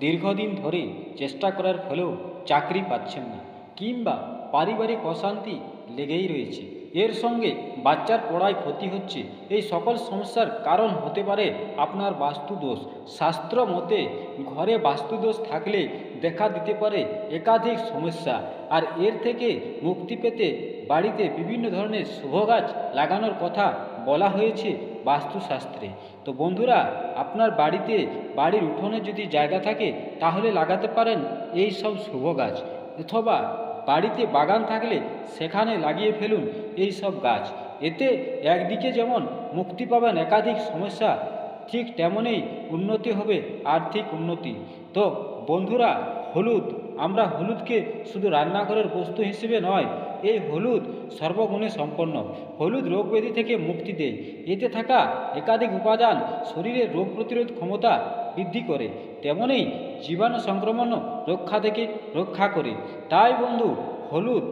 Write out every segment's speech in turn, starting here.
দীর্ঘদিন ধরে চেষ্টা করার ফলেও চাকরি পাচ্ছেন না কিংবা পারিবারিক অশান্তি লেগেই রয়েছে। এর সঙ্গে বাচ্চার পড়ায় ক্ষতি হচ্ছে। এই সকল সমস্যার কারণ হতে পারে আপনার বাস্তুদোষ। শাস্ত্র মতে, ঘরে বাস্তুদোষ থাকলে দেখা দিতে পারে একাধিক সমস্যা আর এর থেকে মুক্তি পেতে বাড়িতে বিভিন্ন ধরনের শুভ গাছ লাগানোর কথা বলা হয়েছে বাস্তুশাস্ত্রে। তো বন্ধুরা, আপনার বাড়িতে বাড়ির উঠোনে যদি জায়গা থাকে, তাহলে লাগাতে পারেন এই সব শুভ গাছ। অথবা বাড়িতে বাগান থাকলে সেখানে লাগিয়ে ফেলুন এই সব গাছ। এতে একদিকে যেমন মুক্তি পাবেন একাধিক সমস্যা, ঠিক তেমনই উন্নতি হবে আর্থিক উন্নতি। তো বন্ধুরা, হলুদ আমরা হলুদকে শুধু রান্নাঘরের বস্তু হিসেবে নয়, এই হলুদ সর্বগুণে সম্পন্ন। হলুদ রোগ ব্যাধি থেকে মুক্তি দেয়। এতে থাকা একাধিক উপাদান শরীরের রোগ প্রতিরোধ ক্ষমতা বৃদ্ধি করে। তেমনই জীবাণু সংক্রমণ রক্ষা থেকে রক্ষা করে। তাই বন্ধু, হলুদ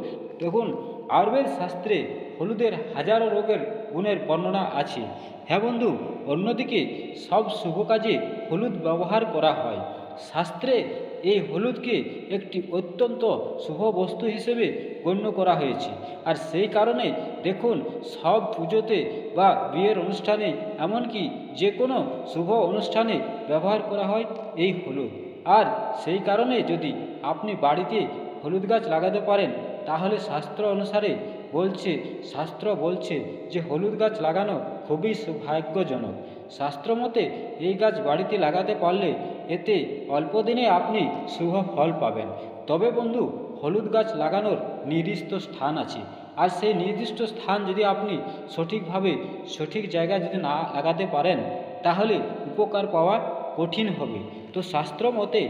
দেখুন, আয়ুর্বেদ শাস্ত্রে হলুদের হাজারো রোগের গুণের বর্ণনা আছে। হ্যাঁ বন্ধু, অন্যদিকে সব শুভ কাজে হলুদ ব্যবহার করা হয়। শাস্ত্রে এই হলুদকে একটি অত্যন্ত শুভ বস্তু হিসেবে গণ্য করা হয়েছে। আর সেই কারণে দেখুন, সব পুজোতে বা বিয়ের অনুষ্ঠানে এমনকি যে কোনো শুভ অনুষ্ঠানে ব্যবহার করা হয় এই হলুদ। আর সেই কারণে যদি আপনি বাড়িতে হলুদ গাছ লাগাতে পারেন, তাহলে শাস্ত্র অনুসারে বলছে, শাস্ত্র বলছে যে হলুদ গাছ লাগানো খুবই সৌভাগ্যজনক। শাস্ত্র মতে এই গাছ বাড়িতে লাগাতে পারলে এতে অল্প দিনে আপনি শুভ ফল পাবেন। তবে বন্ধু, হলুদ গাছ লাগানোর নির্দিষ্ট স্থান আছে। আর সেই নির্দিষ্ট স্থান যদি আপনি সঠিকভাবে সঠিক জায়গায় যদি না লাগাতে পারেন, তাহলে উপকার পাওয়া কঠিন হবে। তো শাস্ত্র মতে,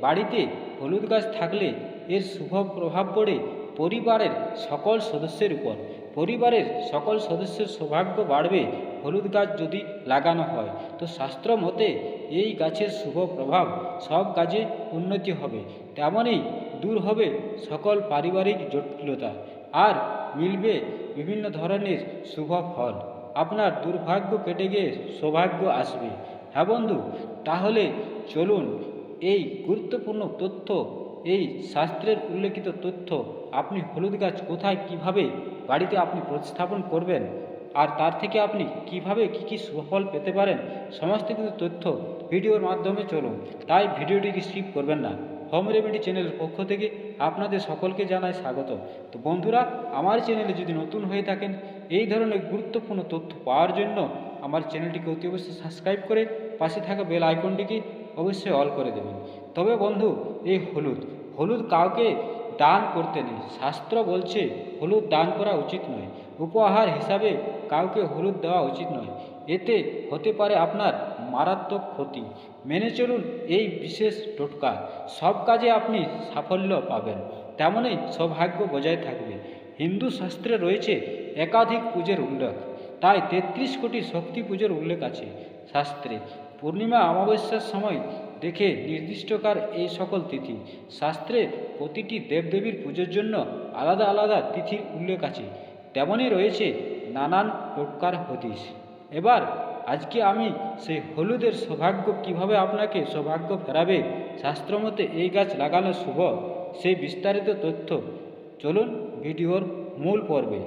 বাড়িতে হলুদ গাছ থাকলে এর শুভ প্রভাব পড়ে পরিবারের সকল সদস্যের উপর। পরিবারের সকল সদস্যের সৌভাগ্য বাড়বে হলুদ গাছ যদি লাগানো হয়, তো শাস্ত্র মতে এই গাছের শুভ প্রভাব সব কাজে উন্নতি হবে। তেমনই দূর হবে সকল পারিবারিক জটিলতা আর মিলবে বিভিন্ন ধরনের শুভ ফল। আপনার দুর্ভাগ্য কেটে গিয়ে সৌভাগ্য আসবে। হ্যাঁ বন্ধু, তাহলে চলুন এই গুরুত্বপূর্ণ তথ্য, এই শাস্ত্রের উল্লেখিত তথ্য আপনি হলুদ গাছ কোথায়, কীভাবে বাড়িতে আপনি প্রতিস্থাপন করবেন আর তার থেকে আপনি কীভাবে কি কি সুফল পেতে পারেন, সমস্ত কিছু তথ্য ভিডিওর মাধ্যমে চলুন। তাই ভিডিওটিকে স্কিপ করবেন না। হোম রেমেডি চ্যানেলের পক্ষ থেকে আপনাদের সকলকে জানাই স্বাগত। তো বন্ধুরা, আমার চ্যানেলে যদি নতুন হয়ে থাকেন, এই ধরনের গুরুত্বপূর্ণ তথ্য পাওয়ার জন্য আমার চ্যানেলটিকে অতি অবশ্যই সাবস্ক্রাইব করে পাশে থাকা বেল আইকনটিকে অবশ্যই অল করে দেবেন। তবে বন্ধু, এই হলুদ হলুদ কাউকে দান করতে নেই। শাস্ত্র বলছে, হলুদ দান করা উচিত নয়। উপহার হিসাবে কাউকে হলুদ দেওয়া উচিত নয়। এতে হতে পারে আপনার মারাত্মক ক্ষতি। মেনে চলুন এই বিশেষ টোটকা। সব কাজে আপনি সাফল্য পাবেন। তেমনই সৌভাগ্য বজায় থাকবে। হিন্দু শাস্ত্রে রয়েছে একাধিক পুজোর উল্লেখ। তাই তেত্রিশ কোটি শক্তি পুজোর উল্লেখ আছে শাস্ত্রে। পূর্ণিমা অমাবস্যার সময় দেখে নির্দিষ্টকার এই সকল তিথি। শাস্ত্রে প্রতিটি দেবদেবীর পুজোর জন্য আলাদা আলাদা তিথির উল্লেখ আছে। তেমনই রয়েছে নানান টোটকার হদিস এবার আজকে আমি সেই হলুদের সৌভাগ্য কীভাবে আপনাকে সৌভাগ্য ফেরাবে শাস্ত্রমতে এই গাছ লাগানো শুভ, সেই বিস্তারিত তথ্য চলুন ভিডিওর মূল পর্বে।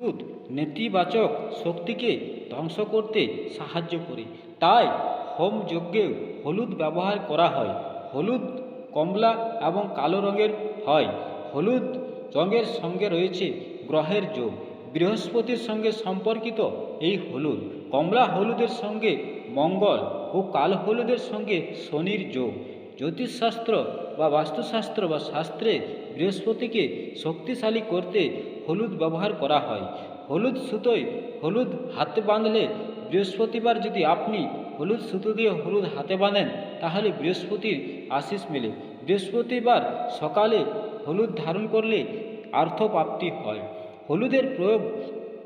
হলুদ নেতিবাচক শক্তিকে ধ্বংস করতে সাহায্য করে, তাই হোম যজ্ঞেও হলুদ ব্যবহার করা হয়। হলুদ কমলা এবং কালো রঙের হয়। হলুদ রঙের সঙ্গে রয়েছে গ্রহের যোগ। বৃহস্পতির সঙ্গে সম্পর্কিত এই হলুদ, কমলা হলুদের সঙ্গে মঙ্গল ও কালো হলুদের সঙ্গে শনির যোগ। জ্যোতিষশাস্ত্র বা বাস্তুশাস্ত্র বা শাস্ত্রে বৃহস্পতিকে শক্তিশালী করতে হলুদ ব্যবহার করা হয়। হলুদ সুতোয় হলুদ হাতে বাঁধলে বৃহস্পতিবার যদি আপনি হলুদ সুতো দিয়ে হলুদ হাতে বাঁধেন, তাহলে বৃহস্পতির আশিস মেলে। বৃহস্পতিবার সকালে হলুদ ধারণ করলে অর্থপ্রাপ্তি হয়। হলুদের প্রয়োগ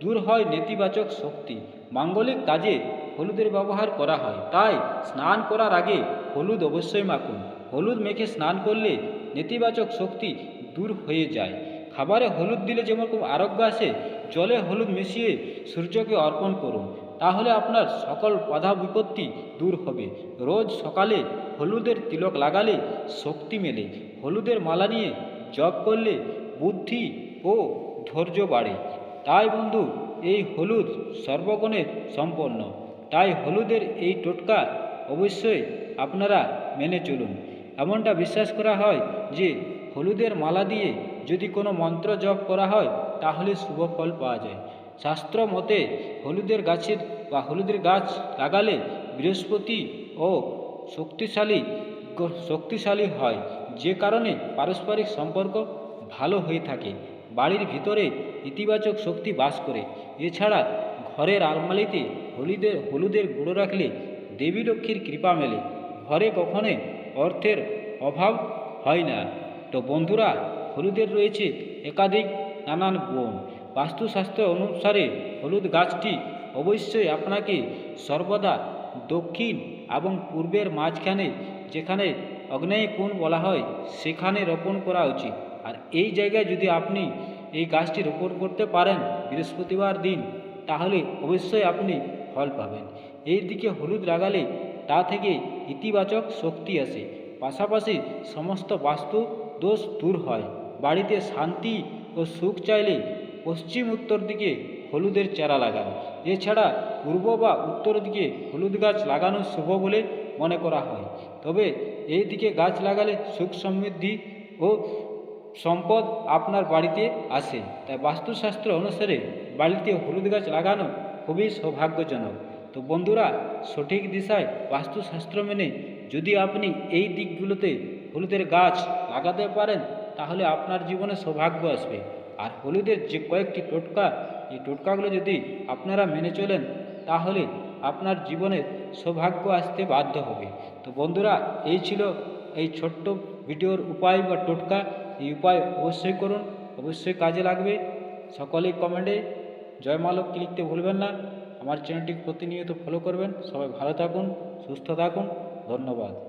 দূর হয় নেতিবাচক শক্তি। মাঙ্গলিক কাজে হলুদের ব্যবহার করা হয়। তাই স্নান করার আগে হলুদ অবশ্যই মাখুন। হলুদ মেখে স্নান করলে নেতিবাচক শক্তি দূর হয়ে যায়। খাবারে হলুদ দিলে যেমন খুব আরোগ্য আসে, জলে হলুদ মিশিয়ে সূর্যকে অর্পণ করুন। তাহলে আপনার সকল বাধা বিপত্তি দূর হবে। রোজ সকালে হলুদের তিলক লাগালে শক্তি মেলে। হলুদের মালা নিয়ে জপ করলে বুদ্ধি ও ধৈর্য বাড়ে। তাই বন্ধু, এই হলুদ সর্বগুণে সম্পন্ন। তাই হলুদের এই টোটকা অবশ্যই আপনারা মেনে চলুন। এমনটা বিশ্বাস করা হয় যে, হলুদের মালা দিয়ে যদি কোনো মন্ত্র জপ করা হয়, তাহলে শুভ ফল পাওয়া যায়। শাস্ত্র মতে, হলুদের গাছের বা হলুদের গাছ লাগালে বৃহস্পতি ও শক্তিশালী শক্তিশালী হয়। যে কারণে পারস্পরিক সম্পর্ক ভালো হয়ে থাকে। বাড়ির ভিতরে ইতিবাচক শক্তি বাস করে। এছাড়া ঘরের আলমারিতে হলুদের হলুদের গুঁড়ো রাখলে দেবী লক্ষ্মীর কৃপা মেলে। ঘরে কখনো অর্থের অভাব হয় না। তো বন্ধুরা, হলুদের রয়েছে একাধিক নানান গুণ। বাস্তুশাস্ত্র অনুসারে হলুদ গাছটি অবশ্যই আপনাকে সর্বদা দক্ষিণ এবং পূর্বের মাঝখানে যেখানে অগ্নেয় কোণ বলা হয়, সেখানে রোপণ করা উচিত। আর এই জায়গায় যদি আপনি এই গাছটি রোপণ করতে পারেন বৃহস্পতিবার দিন, তাহলে অবশ্যই আপনি ফল পাবেন। এই দিকে হলুদ লাগালে তা থেকে ইতিবাচক শক্তি আসে। পাশাপাশি সমস্ত বাস্তু দোষ দূর হয়। বাড়িতে শান্তি ও সুখ চাইলে পশ্চিম উত্তর দিকে হলুদের চারা লাগান। এছাড়া পূর্ব বা উত্তর দিকে হলুদ গাছ লাগানো শুভ বলে মনে করা হয়। তবে এই দিকে গাছ লাগালে সুখ সমৃদ্ধি ও সম্পদ আপনার বাড়িতে আসে। তাই বাস্তুশাস্ত্র অনুসারে বাড়িতে হলুদ গাছ লাগানো খুবই সৌভাগ্যজনক। তো বন্ধুরা, সঠিক দিশায় বাস্তুশাস্ত্র মেনে যদি আপনি এই দিকগুলোতে হলুদের গাছ লাগাতে পারেন, তাহলে আপনার জীবনে সৌভাগ্য আসবে। আর হলুদের যে কয়েকটি টোটকা, এই টোটকাগুলো যদি আপনারা মেনে চলেন, তাহলে আপনার জীবনে সৌভাগ্য আসতে বাধ্য হবে। তো বন্ধুরা, এই ছিল এই ছোট্ট ভিডিওর উপায় বা টোটকা। এই উপায় অবশ্যই করুন, অবশ্যই কাজে লাগবে। সকলেই কমেন্টে জয় মা লক্ষ্মী লিখতে ভুলবেন না। আমার চ্যানেলটি প্রতিনিয়ত ফলো করবেন। সবাই ভালো থাকুন, সুস্থ থাকুন। ধন্যবাদ।